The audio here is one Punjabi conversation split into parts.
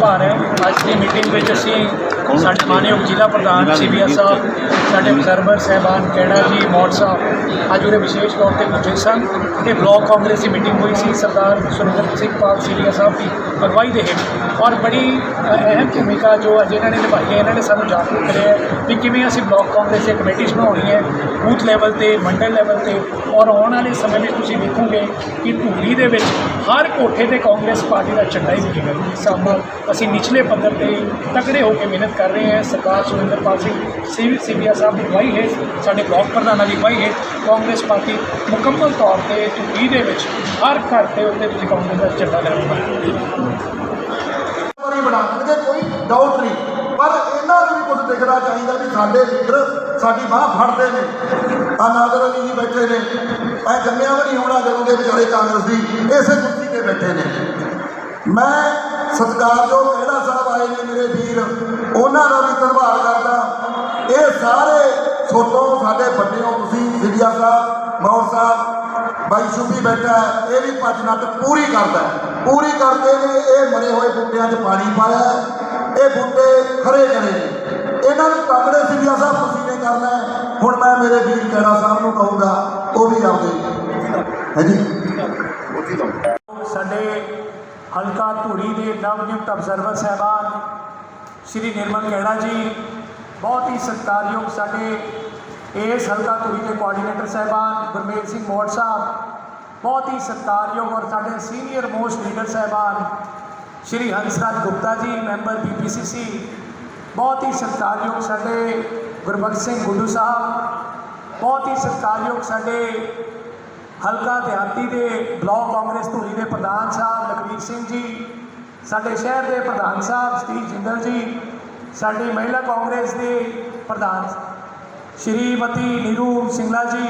ਭਾਰ ਹੈ। ਅੱਜ ਦੀ ਮੀਟਿੰਗ ਵਿੱਚ ਅਸੀਂ ਸਾਡੇ ਮਾਨਯੋਗ ਜ਼ਿਲ੍ਹਾ ਪ੍ਰਧਾਨ ਸੀਬੀਐਸ ਸਾਹਿਬ ਸਾਡੇ ਅਬਜ਼ਰਵਰ ਸਹਿਬਾਨ ਕਿਹੜਾ ਜੀ ਮੌੜ ਸਾਹਿਬ ਅੱਜ ਉਹਦੇ ਵਿਸ਼ੇਸ਼ ਤੌਰ ਤੇ ਪੁੱਜੇ ਸਨ ਤੇ ਬਲਾਕ ਕਾਂਗਰਸ ਦੀ ਮੀਟਿੰਗ ਹੋਈ ਸੀ, ਸਰਦਾਰ ਸੁਰਿੰਦਰ ਸਿੰਘ ਪਾਲ ਸੀਰੀਆ ਸਾਹਿਬ ਦੀ ਅਗਵਾਈ ਦੇ ਹੇਠ ਔਰ ਬੜੀ ਅਹਿਮ ਭੂਮਿਕਾ ਜੋ ਅੱਜ ਇਹਨਾਂ ਨੇ ਨਿਭਾਈ ਹੈ, ਇਹਨਾਂ ਨੇ ਸਾਨੂੰ ਜਾਗਰੂਕ ਕਰਿਆ ਹੈ ਵੀ ਕਿਵੇਂ ਅਸੀਂ ਬਲਾਕ ਕਾਂਗਰਸ ਦੀ ਕਮੇਟੀਜ਼ ਬਣਾਉਣੀ ਹੈ, ਬੂਥ ਲੈਵਲ ਤੇ, ਮੰਡਲ ਲੈਵਲ ਤੇ ਔਰ ਆਉਣ ਵਾਲੇ ਸਮੇਂ ਵਿੱਚ ਤੁਸੀਂ ਦੇਖੋਗੇ ਕਿ ਧੂਰੀ ਦੇ ਵਿੱਚ ਹਰ ਕੋਠੇ ਤੇ ਕਾਂਗਰਸ ਪਾਰਟੀ ਦਾ ਝੰਡਾ ਹੀ ਦਿਖੇਗਾ। ਇਸ ਅਸੀਂ ਨਿਚਲੇ ਪੱਧਰ ਤੇ ਤਕੜੇ ਹੋ ਕੇ ਮਿਹਨਤ ਕਰ ਰਹੇ ਹਾਂ, ਸਰਦਾਰ ਸੁਰਿੰਦਰਪਾਲ ਸਿੰਘ ਸੀ ਸੀਬੀਆ ਸਾਹਿਬ ਦੀ ਅਗਵਾਈ ਹੈ ਸਾਡੇ ਬਲਾਕ ਪ੍ਰਧਾਨਾਂ ਦੀ ਅਗਵਾਈ ਹੈ ਕਾਂਗਰਸ ਪਾਰਟੀ ਮੁਕੰਮਲ ਤੌਰ ਤੇ ਧੂਰੀ ਦੇ ਵਿੱਚ ਹਰ ਘਰ ਤੇ ਉੱਤੇ ਤੁਸੀਂ ਕਾਂਗਰਸ ਦਾ ਝੰਡਾ ਲਹਿਰਾਉਣਾ ਨਹੀਂ ਬਣਾ ਦੇਣਗੇ ਕੋਈ ਡਾਊਟ ਨਹੀਂ। ਪਰ ਇਹਨਾਂ ਨੂੰ ਵੀ ਕੁਝ ਦਿਖਣਾ ਚਾਹੀਦਾ ਵੀ ਸਾਡੇ ਲੀਡਰ ਸਾਡੀ ਬਾਹ ਫੜਦੇ ਨੇ। ਆ ਨਾਦਰ ਅਲੀ ਜੀ ਬੈਠੇ ਨੇ। ਐ ਜੰਮਿਆ ਵੀ ਨਹੀਂ, ਹੋਣਾ ਜਦੋਂ ਦੇ ਵਿਚਾਰੇ ਕਾਂਗਰਸ ਦੀ। ਇਸੇ ਕੁਰਸੀ ਤੇ ਬੈਠੇ ਨੇ। ਮੈਂ ਸਤਿਕਾਰਯੋਗ ਕਿਹੜਾ ਸਾਹਿਬ ਆਏ ਨੇ ਮੇਰੇ ਵੀਰ। ਉਹਨਾਂ ਦਾ ਵੀ ਧੰਨਵਾਦ ਕਰਦਾ। ਇਹ ਸਾਰੇ ਛੋਟੋ, ਸਾਡੇ ਵੱਡੇ ਹੋ ਤੁਸੀਂ ਵਿਦਿਆ ਸਾਹਿਬ ਮੌਰ ਸਾਹਿਬ, ਬਾਈ ਸ਼ੁਭੀ ਬੈਠਾ ਇਹ ਵੀ ਭੱਜ ਨੱਟ ਪੂਰੀ ਕਰਦਾ ਪੂਰੀ ਕਰਦੇ ਨੇ, ਇਹ ਮਰੇ ਹੋਏ ਬੂਟਿਆਂ 'ਚ ਪਾਣੀ ਪਾਇਆ ਇਹ ਬੂਟੇ ਖੜੇ ਕਰੇ ਨੇ। ਇਹਨਾਂ ਨੂੰ ਤਗੜੇ ਸਿੱਧਿਆ ਸਾਹਿਬ, ਤੁਸੀਂ ਨੇ ਕਰਨਾ ਹੁਣ ਮੈਂ ਮੇਰੇ ਵੀਰ ਕੈੜਾ ਸਾਹਿਬ ਨੂੰ ਕਹੂੰਗਾ, ਉਹ ਵੀ ਆਉਂਦੇ ਹੈ ਜੀ? ਸਾਡੇ ਹਲਕਾ ਧੂਰੀ ਦੇ ਨਵਨਿਯੁਕਤ ਅਬਜ਼ਰਵਰ ਸਾਹਿਬਾਨ, ਸ਼੍ਰੀ ਨਿਰਮਲ ਖੇੜਾ ਜੀ ਬਹੁਤ ਹੀ ਸਤਿਕਾਰਯੋਗ ਸਾਡੇ ਇਸ ਹਲਕਾ ਧੂਰੀ ਦੇ ਕੋਆਰਡੀਨੇਟਰ ਸਾਹਿਬਾਨ ਗੁਰਮੇਲ ਸਿੰਘ ਮੋੜ ਸਾਹਿਬ, ਬਹੁਤ ਹੀ ਸਤਿਕਾਰਯੋਗ ਔਰ ਸਾਡੇ ਸੀਨੀਅਰ ਮੋਸਟ ਲੀਡਰ ਸਾਹਿਬਾਨ ਸ਼੍ਰੀ ਹੰਸਰਾਜ ਗੁਪਤਾ ਜੀ ਮੈਂਬਰ ਬੀਪੀਸੀਸੀ ਬਹੁਤ ਹੀ ਸਤਿਕਾਰਯੋਗ ਸਾਡੇ ਗੁਰਬਖਸ਼ ਸਿੰਘ ਗੁੱਡੂ ਸਾਹਿਬ, ਬਹੁਤ ਹੀ ਸਤਿਕਾਰਯੋਗ ਸਾਡੇ ਹਲਕਾ ਦਿਹਾਤੀ ਦੇ ਬਲਾਕ ਕਾਂਗਰਸ ਧੂਰੀ ਦੇ ਪ੍ਰਧਾਨ ਸਾਹਿਬ ਲਖਵੀਰ ਸਿੰਘ ਜੀ, ਸਾਡੇ ਸ਼ਹਿਰ ਦੇ ਪ੍ਰਧਾਨ ਸਾਹਿਬ ਸਤੀਸ਼ ਜਿੰਦਲ ਜੀ ਸਾਡੀ ਮਹਿਲਾ ਕਾਂਗਰਸ ਦੇ ਪ੍ਰਧਾਨ ਸ਼੍ਰੀਮਤੀ ਨੀਰੂ ਸਿੰਗਲਾ ਜੀ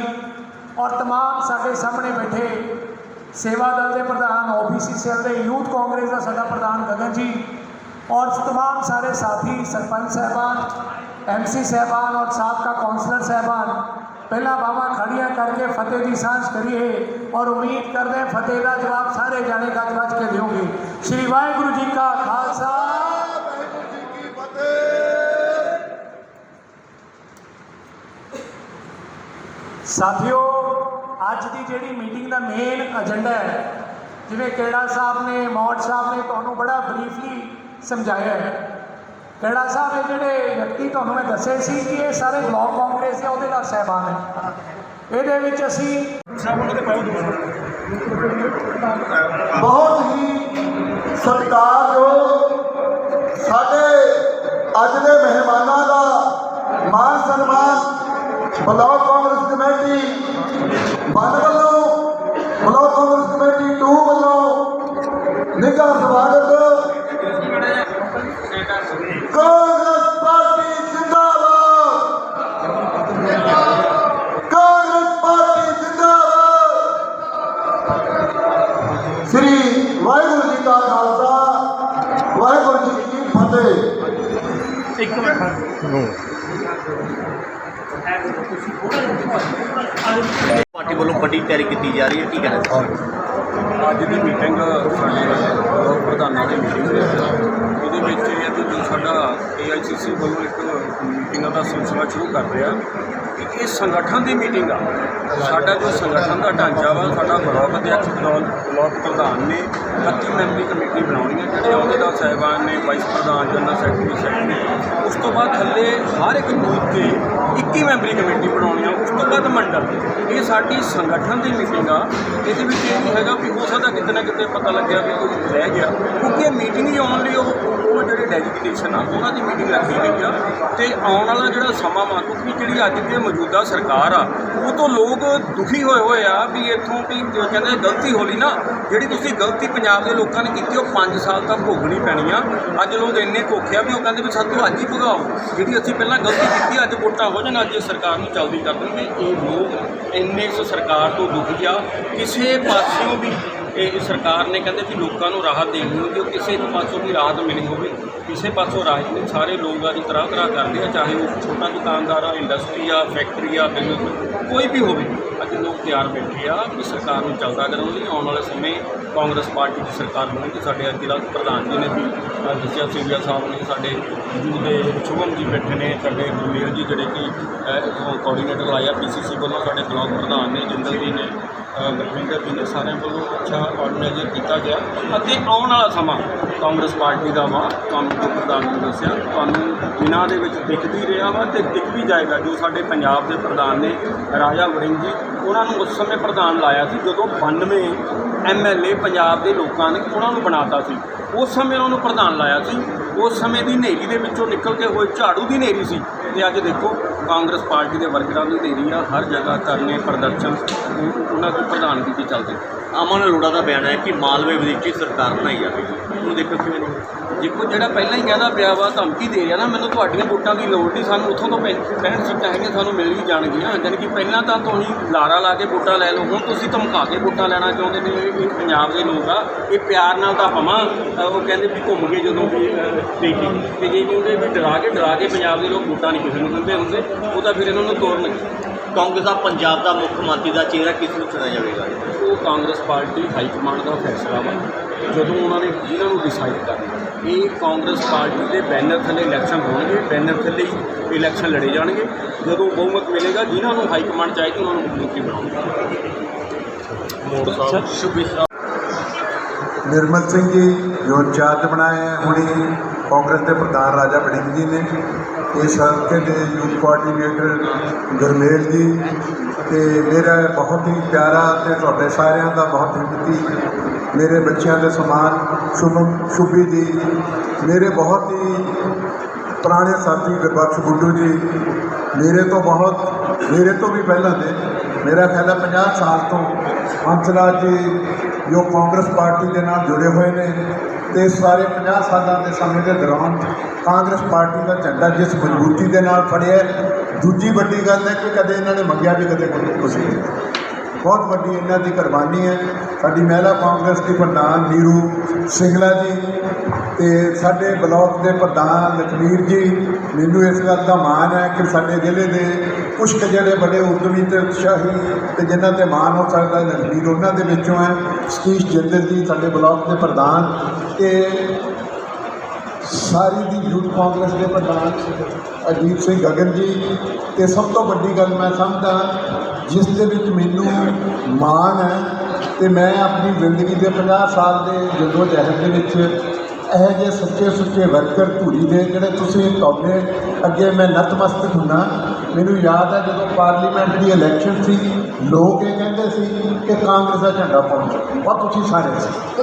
ਔਰ तमाम ਸਾਡੇ ਸਾਹਮਣੇ ਬੈਠੇ ਸੇਵਾ ਦਲ ਦੇ ਪ੍ਰਧਾਨ ਓਬੀਸੀ ਸੈੱਲ ਦੇ ਯੂਥ ਕਾਂਗਰਸ ਦਾ ਸਾਡਾ ਪ੍ਰਧਾਨ ਗਗਨ ਜੀ ਔਰ तमाम ਸਾਰੇ ਸਾਥੀ ਸਰਪੰਚ ਸਾਹਿਬਾਨ ਐਮਸੀ ਸਾਹਿਬਾਨ ਔਰ ਸਾਬਕਾ ਕਾਉਂਸਲਰ ਸਾਹਿਬਾਨ ਪਹਿਲਾਂ ਬਾਵਾ ਖੜੀਆਂ ਕਰਕੇ ਫਤਿਹ ਦੀ ਸਾਂਝ ਕਰੀਏ ਔਰ ਉਮੀਦ ਕਰਦੇ ਹਾਂ ਫਤਿਹ ਦਾ ਜਵਾਬ ਸਾਰੇ ਜਾਣੇ ਗੱਜ ਗੱਜ ਕੇ ਦਿਓਗੇ ਸ਼੍ਰੀ ਵਾਹਿਗੁਰੂ ਜੀ ਕਾ ਖਾਲਸਾ ਸਾਥੀਓ, ਅੱਜ ਦੀ ਜਿਹੜੀ ਮੀਟਿੰਗ ਦਾ ਮੇਨ ਏਜੰਡਾ ਹੈ, ਜਿਵੇਂ ਕਿਹੜਾ ਸਾਹਿਬ ਨੇ, ਮੌੜ ਸਾਹਿਬ ਨੇ ਤੁਹਾਨੂੰ ਬੜਾ ਬਰੀਫਲੀ ਸਮਝਾਇਆ ਹੈ। ਕਿਹੜਾ ਸਾਹਿਬ ਇਹ ਜਿਹੜੇ ਵਿਅਕਤੀ ਤੁਹਾਨੂੰ ਮੈਂ ਦੱਸੇ ਸੀ ਕਿ ਇਹ ਸਾਰੇ ਬਲਾਕ ਕਾਂਗਰਸ ਦੇ ਅਹੁਦੇਦਾਰ ਸਾਹਿਬਾਨ ਹੈ ਇਹਦੇ ਵਿੱਚ ਅਸੀਂ ਬਹੁਤ ਹੀ ਸਤਿਕਾਰਯੋਗ ਸਾਡੇ ਅੱਜ ਦੇ ਮਹਿਮਾਨਾਂ ਇੱਕ ਮਿੰਟ। ਪਾਰਟੀ ਵੱਲੋਂ ਵੱਡੀ ਤਿਆਰੀ ਕੀਤੀ ਜਾ ਰਹੀ ਹੈ ਕੀ ਕਹਿਣਾ? ਅੱਜ ਦੀ ਮੀਟਿੰਗ ਸਾਡੇ ਪ੍ਰਧਾਨਾਂ ਦੀ ਮੀਟਿੰਗ ਹੈ। ਇਹਦੇ ਵਿੱਚ ਇਹ ਹੈ ਕਿ ਜੋ ਸਾਡਾ ਏਆਈਸੀਸੀ ਵੱਲੋਂ ਇੱਕ ਮੀਟਿੰਗਾਂ ਦਾ ਸਿਲਸਿਲਾ ਸ਼ੁਰੂ ਕਰ ਰਿਹਾ ਕਿ ਇਹ ਸੰਗਠਨ ਦੀ ਮੀਟਿੰਗ ਆ। ਸਾਡਾ ਜੋ ਸੰਗਠਨ ਦਾ ਢਾਂਚਾ ਵਾ, ਸਾਡਾ ਬਲਾਕ ਅਧਿਕਸ਼ ਬਲਾਕ ਬਲਾਕ ਪ੍ਰਧਾਨ ਨੇ 31 ਮੈਂਬਰੀ ਕਮੇਟੀ ਬਣਾਉਣੀ ਹੈ ਜਿਹੜੇ ਅਹੁਦੇਦਾਰ ਸਾਹਿਬਾਨ ਨੇ ਵਾਈਸ ਪ੍ਰਧਾਨ ਜਨਰਲ ਸੈਕਟਰੀ ਸੈਕਟਰੀ ਉਸ ਤੋਂ ਬਾਅਦ ਥੱਲੇ ਹਰ ਇੱਕ ਬੂਥ ਤੇ 21 ਮੈਂਬਰੀ ਕਮੇਟੀ ਬਣਾਉਣੀ ਆ, ਉਸ ਤੋਂ ਬਾਅਦ ਮੰਡਲ। ਇਹ ਸਾਡੀ ਸੰਗਠਨ ਦੀ ਮੀਟਿੰਗ ਆ, ਇਹਦੇ ਵਿੱਚ ਇਹ ਨਹੀਂ ਹੈਗਾ ਵੀ ਹੋ ਸਕਦਾ ਕਿਤੇ ਨਾ ਕਿਤੇ ਪਤਾ ਲੱਗਿਆ ਵੀ ਕੋਈ ਰਹਿ ਗਿਆ, ਕਿਉਂਕਿ ਇਹ ਮੀਟਿੰਗ ਹੀ ਆਉਣ ਲਈ ਉਹ ਉਹ ਜਿਹੜੇ ਡੈਜੀਟੇਸ਼ਨ ਆ, ਉਹਨਾਂ ਦੀ ਮੀਟਿੰਗ ਰੱਖੀ ਗਈ ਆ। ਤੇ ਆਉਣ ਵਾਲਾ ਜਿਹੜਾ ਸਮਾਂ ਵਾ ਕਿਉਂਕਿ ਜਿਹੜੀ ਅੱਜ ਦੀ ਮੌਜੂਦਾ ਸਰਕਾਰ ਆ, ਉਹ ਤੋਂ ਲੋਕ ਦੁਖੀ ਹੋਏ ਹੋਏ ਆ ਵੀ ਇੱਥੋਂ ਵੀ ਕਹਿੰਦੇ ਗਲਤੀ ਹੋਲੀ ਨਾ, ਜਿਹੜੀ ਤੁਸੀਂ ਗਲਤੀ ਪੰਜਾਬ ਦੇ ਲੋਕਾਂ ਨੇ ਕੀਤੀ, ਉਹ 5 ਸਾਲ ਤੱਕ ਭੋਗਣੀ ਪੈਣੀ ਆ। ਅੱਜ ਲੋਕ ਇੰਨੇ ਧੋਖਿਆ ਵੀ ਉਹ ਕਹਿੰਦੇ ਵੀ ਸਾਤੋਂ ਅੱਜ ਹੀ ਭੁਗਾਓ। ਜਿਹੜੀ ਅਸੀਂ ਪਹਿਲਾਂ ਗਲਤੀ ਕੀਤੀ, ਅੱਜ ਵੋਟਾਂ ਹੋ ਅੱਜ ਸਰਕਾਰ ਨੂੰ ਚਲਦੀ ਕਰ ਦੇਣਗੇ ਇਹ ਲੋਕ ਇੰਨੇ ਇਸ ਸਰਕਾਰ ਤੋਂ ਦੁਖੀ ਆ ਕਿਸੇ ਪਾਸਿਓਂ ਵੀ ਇਹ ਸਰਕਾਰ ਨੇ ਕਹਿੰਦੇ ਵੀ ਲੋਕਾਂ ਨੂੰ ਰਾਹਤ ਦੇਣੀ ਹੋਵੇ, ਉਹ ਕਿਸੇ ਇੱਕ ਪਾਸੋਂ ਵੀ ਰਾਹਤ ਮਿਲੀ ਹੋਵੇ, ਕਿਸੇ ਪਾਸੋਂ ਰਾਹਤ ਨਹੀਂ। ਸਾਰੇ ਲੋਕ ਆ ਜੀ ਤਰ੍ਹਾਂ ਤਰ੍ਹਾਂ ਕਰਦੇ ਆ, ਚਾਹੇ ਉਹ ਛੋਟਾ ਦੁਕਾਨਦਾਰ ਆ ਇੰਡਸਟਰੀ ਆ ਫੈਕਟਰੀ ਆ ਬਿਜ਼ਨਸ ਕੋਈ ਵੀ ਹੋਵੇ। ਅੱਜ ਲੋਕ ਤਿਆਰ ਬੈਠੇ ਆ ਕਿ ਸਰਕਾਰ ਨੂੰ ਚੱਲਦਾ ਕਰਨ ਲਈ ਆਉਣ ਵਾਲੇ ਸਮੇਂ ਕਾਂਗਰਸ ਪਾਰਟੀ ਦੀ ਸਰਕਾਰ ਬਣੇਗੀ। ਸਾਡੇ ਅੱਜ ਜ਼ਿਲ੍ਹਾ ਪ੍ਰਧਾਨ ਜੀ ਨੇ ਵੀ ਅ, ਦੱਸਿਆ ਸੀਵੀਆ ਸਾਹਿਬ ਨੇ ਸਾਡੇ ਯੂ ਦੇ ਸ਼ੁਭਮ ਜੀ ਬੈਠੇ ਨੇ ਸਾਡੇ ਗੁਰਮੇਲ ਜੀ ਜਿਹੜੇ ਕਿ ਅ, ਇੱਥੋਂ ਕੋਆਰਡੀਨੇਟਰ ਲਾਇਆ ਪੀਸੀਸੀ ਵੱਲੋਂ ਸਾਡੇ ਬਲਾਕ ਪ੍ਰਧਾਨ ਨੇ ਜਿੰਦਲ ਜੀ ਨੇ ਗੁਰਵਿੰਦਰ ਜੀ ਨੇ ਸਾਰਿਆਂ ਵੱਲੋਂ ਅੱਛਾ ਆਰਗੇਨਾਈਜ਼ਰ ਕੀਤਾ ਗਿਆ। ਅਤੇ ਆਉਣ ਵਾਲਾ ਸਮਾਂ ਕਾਂਗਰਸ ਪਾਰਟੀ ਦਾ ਵਾ ਕਾਂਗਰਸ ਪ੍ਰਧਾਨ ਨੇ ਦੱਸਿਆ ਤੁਹਾਨੂੰ ਦਿਨਾਂ ਦੇ ਵਿੱਚ ਦਿਖ ਵੀ ਰਿਹਾ ਵਾ ਤੇ ਦਿਖ ਵੀ ਜਾਏਗਾ। ਜੋ ਸਾਡੇ ਪੰਜਾਬ ਦੇ ਪ੍ਰਧਾਨ ਨੇ ਰਾਜਾ ਵੜਿੰਗ ਜੀ ਉਹਨਾਂ ਨੂੰ ਉਸ ਸਮੇਂ ਪ੍ਰਧਾਨ ਲਾਇਆ ਸੀ ਜਦੋਂ 92 ਐਮਐਲਏ ਪੰਜਾਬ ਦੇ ਲੋਕਾਂ ਨੇ ਉਹਨਾਂ ਨੂੰ ਬਣਾਤਾ ਸੀ। ਉਸ ਸਮੇਂ ਉਹਨਾਂ ਨੂੰ ਪ੍ਰਧਾਨ ਲਾਇਆ ਸੀ। ਉਸ ਸਮੇਂ ਦੀ ਹਨੇਰੀ ਦੇ ਵਿੱਚੋਂ ਨਿਕਲ ਕੇ ਹੋਏ ਝਾੜੂ ਦੀ ਹਨੇਰੀ ਸੀ। ਤੇ ਅੱਜ ਦੇਖੋ ਕਾਂਗਰਸ ਪਾਰਟੀ ਦੇ ਵਰਕਰਾਂ ਦੀ ਹਨੇਰੀ ਆ ਹਰ ਜਗ੍ਹਾ ਧਰਨੇ ਪ੍ਰਦਰਸ਼ਨ ਉਹ- ਉਹਨਾਂ ਦੀ ਪ੍ਰਧਾਨਗੀ 'ਚ ਚੱਲਦੇ ਅਮਨ ਅਰੋੜਾ ਦਾ ਬਿਆਨ ਹੈ ਕਿ ਮਾਲਵੇ ਵਿਦੇਸ਼ੀ ਸਰਕਾਰ ਬਣਾਈ ਜਾਵੇਗੀ ਉਹਨੂੰ ਦੇਖੋ ਕਿਵੇਂ ਦੇਖੋ ਜਿਹੜਾ ਪਹਿਲਾਂ ਹੀ ਕਹਿੰਦਾ ਪਿਆ ਵਾ ਧਮਕੀ ਦੇ ਰਿਹਾ ਨਾ ਮੈਨੂੰ ਤੁਹਾਡੀਆਂ ਵੋਟਾਂ ਦੀ ਲੋੜ ਨਹੀਂ ਸਾਨੂੰ ਉੱਥੋਂ ਤੋਂ 65 ਸੀਟਾਂ ਹੈਗੀਆਂ ਸਾਨੂੰ ਮਿਲ ਵੀ ਜਾਣਗੀਆਂ। ਜਾਣੀ ਕਿ ਪਹਿਲਾਂ ਤਾਂ ਤੁਸੀਂ ਲਾਰਾ ਲਾ ਕੇ ਵੋਟਾਂ ਲੈ ਲਓ ਹੁਣ ਤੁਸੀਂ ਧਮਕਾ ਕੇ ਵੋਟਾਂ ਲੈਣਾ ਚਾਹੁੰਦੇ ਨੇ ਇਹ ਪੰਜਾਬ ਦੇ ਲੋਕ ਆ ਇਹ ਪਿਆਰ ਨਾਲ ਤਾਂ ਹਮਾ ਉਹ ਕਹਿੰਦੇ ਵੀ ਘੁੰਮ ਗਏ ਜਦੋਂ ਵੀ ਦੇਖੀ। ਤੇ ਜੇ ਕਹਿੰਦੇ ਵੀ ਡਰਾ ਕੇ ਡਰਾ ਕੇ ਪੰਜਾਬ ਦੇ ਲੋਕ ਵੋਟਾਂ ਨਹੀਂ ਕਿਸੇ ਨੂੰ ਦਿੰਦੇ ਹੁੰਦੇ ਉਹ ਤਾਂ ਫਿਰ ਇਹਨਾਂ ਨੂੰ ਤੋੜਨ ਕਾਂਗਰਸ ਦਾ ਪੰਜਾਬ ਦਾ ਮੁੱਖ ਮੰਤਰੀ ਦਾ ਚਿਹਰਾ ਕਿਸ ਨੂੰ ਚੁਣਿਆ ਜਾਵੇਗਾ? ਉਹ ਕਾਂਗਰਸ ਪਾਰਟੀ ਹਾਈ ਕਮਾਂਡ ਦਾ ਫੈਸਲਾ ਵਾ। ਜਦੋਂ ਉਹਨਾਂ ਨੇ ਜਿਹਨਾਂ ਨੂੰ ਡਿਸਾਈਡ ਕਰਨਾ ਇਹ ਕਾਂਗਰਸ ਪਾਰਟੀ ਦੇ ਬੈਨਰ ਥੱਲੇ ਇਲੈਕਸ਼ਨ ਹੋਣਗੇ ਬੈਨਰ ਥੱਲੇ ਹੀ ਇਲੈਕਸ਼ਨ ਲੜੇ ਜਾਣਗੇ ਜਦੋਂ ਬਹੁਮਤ ਮਿਲੇਗਾ ਜਿਨ੍ਹਾਂ ਨੂੰ ਹਾਈ ਕਮਾਂਡ ਚਾਹੀਦੀ ਉਹਨਾਂ ਨੂੰ ਮੁੱਖ ਮੰਤਰੀ ਬਣਾਉਣਗੇ ਮੋੜ ਸਾਹਿਬ ਸ਼ੁਭੀ ਨਿਰਮਲ ਸਿੰਘ ਜੀ ਜੋ ਇੰਚਾਰਜ ਬਣਾਏ ਹੈ ਹੁਣੀ ਕਾਂਗਰਸ ਦੇ ਪ੍ਰਧਾਨ ਰਾਜਾ ਵੜਿੰਗ ਜੀ ਨੇ। ਇਸ ਹਲਕੇ ਦੇ ਯੂਥ ਕੋਆਰਡੀਨੇਟਰ ਗੁਰਮੇਲ ਜੀ ਤੇ ਮੇਰਾ ਬਹੁਤ ਹੀ ਪਿਆਰਾ ਤੇ ਤੁਹਾਡੇ ਸਾਰਿਆਂ ਦਾ ਬਹੁਤ ਹਿੰਮਤੀ ਮੇਰੇ ਬੱਚਿਆਂ ਦੇ ਸਮਾਨ ਸ਼ੁਭਮ ਸ਼ੁਭੀ ਜੀ, ਮੇਰੇ ਬਹੁਤ ਹੀ ਪੁਰਾਣੇ ਸਾਥੀ ਗੁਰਬਖਸ਼ ਗੁੱਡੂ ਜੀ, ਮੇਰੇ ਤੋਂ ਬਹੁਤ, ਮੇਰੇ ਤੋਂ ਵੀ ਪਹਿਲਾਂ ਦੇ, ਮੇਰਾ ਖਿਆਲ ਹੈ 50 ਸਾਲ ਤੋਂ ਹੰਸਰਾਜ ਜੀ ਜੋ ਕਾਂਗਰਸ ਪਾਰਟੀ ਦੇ ਨਾਲ ਜੁੜੇ ਹੋਏ ਨੇ ਤੇ ਸਾਰੇ 50 ਸਾਲਾਂ ਦੇ ਸਮੇਂ ਦੇ ਦੌਰਾਨ ਕਾਂਗਰਸ ਪਾਰਟੀ ਦਾ ਝੰਡਾ ਜਿਸ ਮਜ਼ਬੂਤੀ ਦੇ ਨਾਲ ਫੜਿਆ ਦੂਜੀ ਵੱਡੀ ਗੱਲ ਹੈ ਕਿ ਕਦੇ ਇਹਨਾਂ ਨੇ ਮੰਗਿਆ ਵੀ ਕਦੇ ਕੁਝ ਨਹੀਂ। ਬਹੁਤ ਵੱਡੀ ਇਹਨਾਂ ਦੀ ਕੁਰਬਾਨੀ ਹੈ। ਸਾਡੀ ਮਹਿਲਾ ਕਾਂਗਰਸ ਦੀ ਪ੍ਰਧਾਨ ਨੀਰੂ ਸਿੰਗਲਾ ਜੀ ਤੇ ਸਾਡੇ ਬਲਾਕ ਦੇ ਪ੍ਰਧਾਨ ਲਖਵੀਰ ਜੀ। ਮੈਨੂੰ ਇਸ ਗੱਲ ਦਾ ਮਾਣ ਹੈ ਕਿ ਸਾਡੇ ਜ਼ਿਲ੍ਹੇ ਦੇ ਕੁਝ ਜਿਹੜੇ ਬੜੇ ਉਦਮੀ ਤੇ ਉਤਸ਼ਾਹੀ ਤੇ ਜਿਨ੍ਹਾਂ ਤੇ ਮਾਣ ਹੋ ਸਕਦਾ ਹੈ ਉਹਨਾਂ ਦੇ ਵਿੱਚੋਂ ਹੈ। ਸਤੀਸ਼ ਜਿੰਦਲ ਜੀ, ਸਾਡੇ ਬਲਾਕ ਦੇ ਪ੍ਰਧਾਨ ਤੇ ਸਾਰੀ ਦੀ ਯੂਥ ਕਾਂਗਰਸ ਦੇ ਪ੍ਰਧਾਨ ਅਜੀਤ ਸਿੰਘ ਗਗਨ ਜੀ। ਤੇ ਸਭ ਤੋਂ ਵੱਡੀ ਗੱਲ ਮੈਂ ਸਮਝਦਾ, ਜਿਸ ਦੇ ਵਿੱਚ ਮੈਨੂੰ ਮਾਣ ਹੈ ਤੇ ਮੈਂ ਆਪਣੀ ਜ਼ਿੰਦਗੀ ਦੇ 50 ਸਾਲ ਦੇ ਜਦੋਂ ਜਹਿਦ ਦੇ ਵਿੱਚ ਇਹੋ ਜਿਹੇ ਸੱਚੇ ਸੁੱਚੇ ਵਰਕਰ ਧੂਰੀ ਦੇ ਜਿਹੜੇ ਤੁਸੀਂ ਤੁਹਾਡੇ ਅੱਗੇ ਮੈਂ ਨਤਮਸਤਕ ਹੁੰਨਾ ਮੈਨੂੰ ਯਾਦ ਹੈ ਜਦੋਂ ਪਾਰਲੀਮੈਂਟ ਦੀ ਇਲੈਕਸ਼ਨ ਸੀ, ਲੋਕ ਇਹ ਕਹਿੰਦੇ ਸੀ ਕਿ ਕਾਂਗਰਸ ਦਾ ਝੰਡਾ ਪਹੁੰਚੋ ਔਰ ਤੁਸੀਂ ਸਾਰੇ ਸੀ।